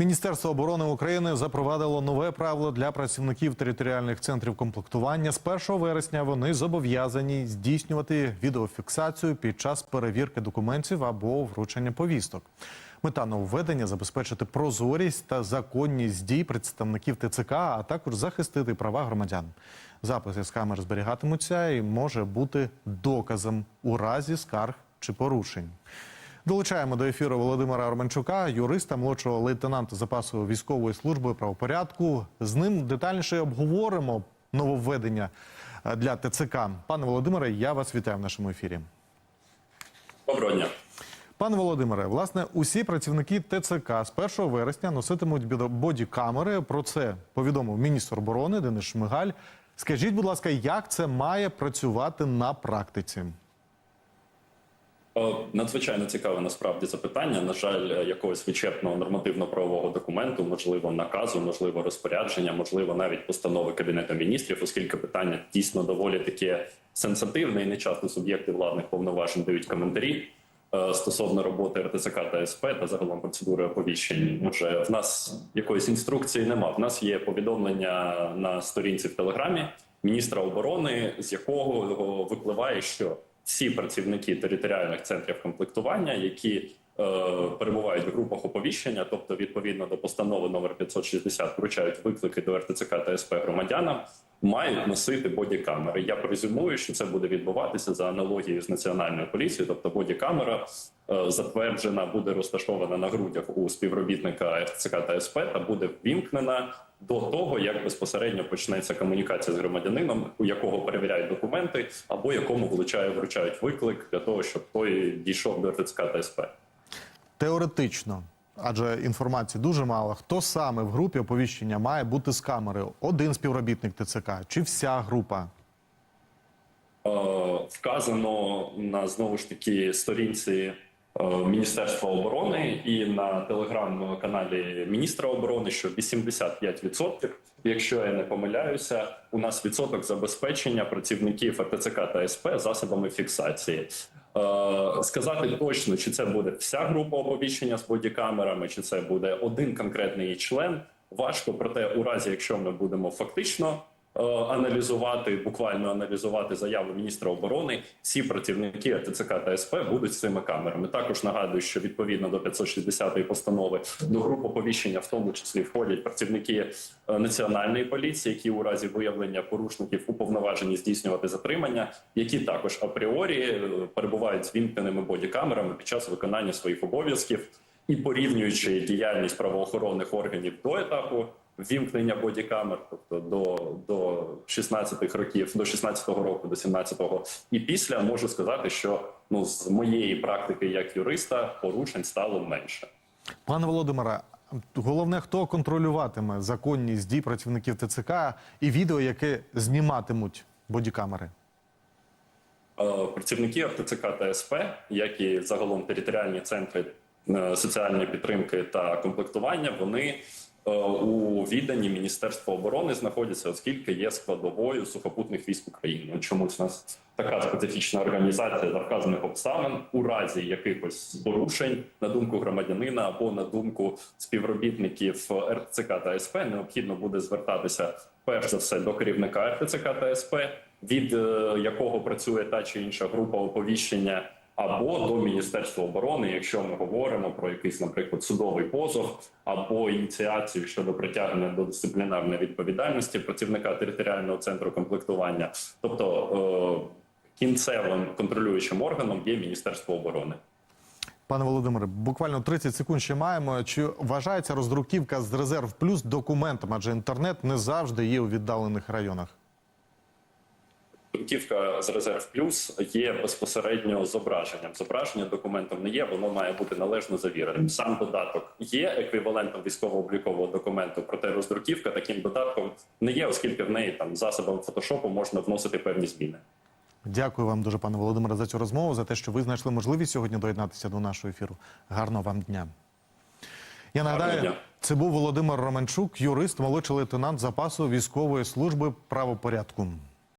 Міністерство оборони України запровадило нове правило для працівників територіальних центрів комплектування. З 1 вересня вони зобов'язані здійснювати відеофіксацію під час перевірки документів або вручення повісток. Мета нововведення забезпечити прозорість та законність дій представників ТЦК, а також захистити права громадян. Записи з камер зберігатимуться і може бути доказом у разі скарг чи порушень. Долучаємо до ефіру Володимира Романчука, юриста, молодшого лейтенанта запасу військової служби правопорядку. З ним детальніше обговоримо нововведення е, для ТЦК. Пане Володимире, я вас вітаю в нашому ефірі. Доброго дня. Пане Володимире, власне, усі працівники ТЦК з 1 вересня носитимуть бодікамери. Про це повідомив міністр оборони Денис Шмигаль. Скажіть, будь ласка, як це має працювати на практиці? Е, Надзвичайно цікаве насправді запитання. На жаль, е, якогось вичерпного нормативно-правового документу, можливо, наказу, можливо, розпорядження, можливо, навіть постанови кабінету міністрів, оскільки питання дійсно доволі таке сенситивне і не часто суб'єкти владних повноважень дають коментарі е, стосовно роботи РТЦК та СП та загалом процедури оповіщень. Отже, в нас якоїсь інструкції нема. В нас є повідомлення на сторінці в телеграмі міністра оборони, з якого випливає, що всі працівники територіальних центрів комплектування, які е, перебувають в групах оповіщення, тобто відповідно до постанови номер 560, вручають виклики до РТЦК та СП громадянам, мають носити бодікамери. Я презюмую, що це буде відбуватися за аналогією з національною поліцією, тобто бодікамера затверджена, буде розташована на грудях у співробітника РТЦК та СП та буде ввімкнена до того, як безпосередньо почнеться комунікація з громадянином, у якого перевіряють документи, або якому влучає, вручають виклик для того, щоб той дійшов до РТЦК та СП. Теоретично, адже інформації дуже мало. Хто саме в групі оповіщення має бути з камери? Один співробітник ТЦК чи вся група? Е, вказано на знову ж таки сторінці е, Міністерства оборони і на телеграм-каналі міністра оборони, що 85%, якщо я не помиляюся, у нас відсоток забезпечення працівників РТЦК та СП засобами фіксації. Е, Сказати точно, чи це буде вся група оповіщення з бодікамерами, чи це буде один конкретний член. Важко, проте, у разі, якщо ми будемо фактично е, аналізувати, буквально аналізувати заяву міністра оборони, всі працівники РТЦК та СП будуть з цими камерами. Також нагадую, що відповідно до 560 постанови до груп оповіщення, в тому числі входять працівники е, національної поліції, які у разі виявлення порушників уповноважені здійснювати затримання, які також апріорі е, перебувають з вімкненими бодікамерами під час виконання своїх обов'язків і порівнюючи діяльність правоохоронних органів до етапу ввімкнення бодікамер, тобто до, до 16 років, до 16-го року, до 17-го, і після можу сказати, що ну з моєї практики як юриста порушень стало менше. Пане Володимире, головне, хто контролюватиме законність дій працівників ТЦК і відео, яке зніматимуть бодікамери? Е, Працівники РТЦК та СП, як і загалом територіальні центри е, соціальної підтримки та комплектування, вони у відданні Міністерства оборони знаходяться, оскільки є складовою сухопутних військ України. Чомусь у нас така специфічна організація за вказаних обставин у разі якихось порушень на думку громадянина або на думку співробітників РТЦК та СП, необхідно буде звертатися перш за все до керівника РТЦК та СП, від е, якого працює та чи інша група оповіщення, або до Міністерства оборони, якщо ми говоримо про якийсь, наприклад, судовий позов або ініціацію щодо притягнення до дисциплінарної відповідальності працівника територіального центру комплектування, тобто е, кінцевим контролюючим органом є Міністерство оборони. Пане Володимире, буквально 30 секунд ще маємо. Чи вважається роздруківка з резерв плюс документом? Адже інтернет не завжди є у віддалених районах. Друківка з резерв плюс є безпосередньо зображенням. Зображення документом не є, воно має бути належно завіреним. Сам додаток є еквівалентом військово-облікового документу, проте роздруківка таким додатком не є, оскільки в неї там засобами фотошопу можна вносити певні зміни. Дякую вам дуже, пане Володимире, за цю розмову, за те, що ви знайшли можливість сьогодні доєднатися до нашого ефіру. Гарного вам дня. Я нагадаю, це був Володимир Романчук, юрист, молодший лейтенант запасу військової служби правопорядку.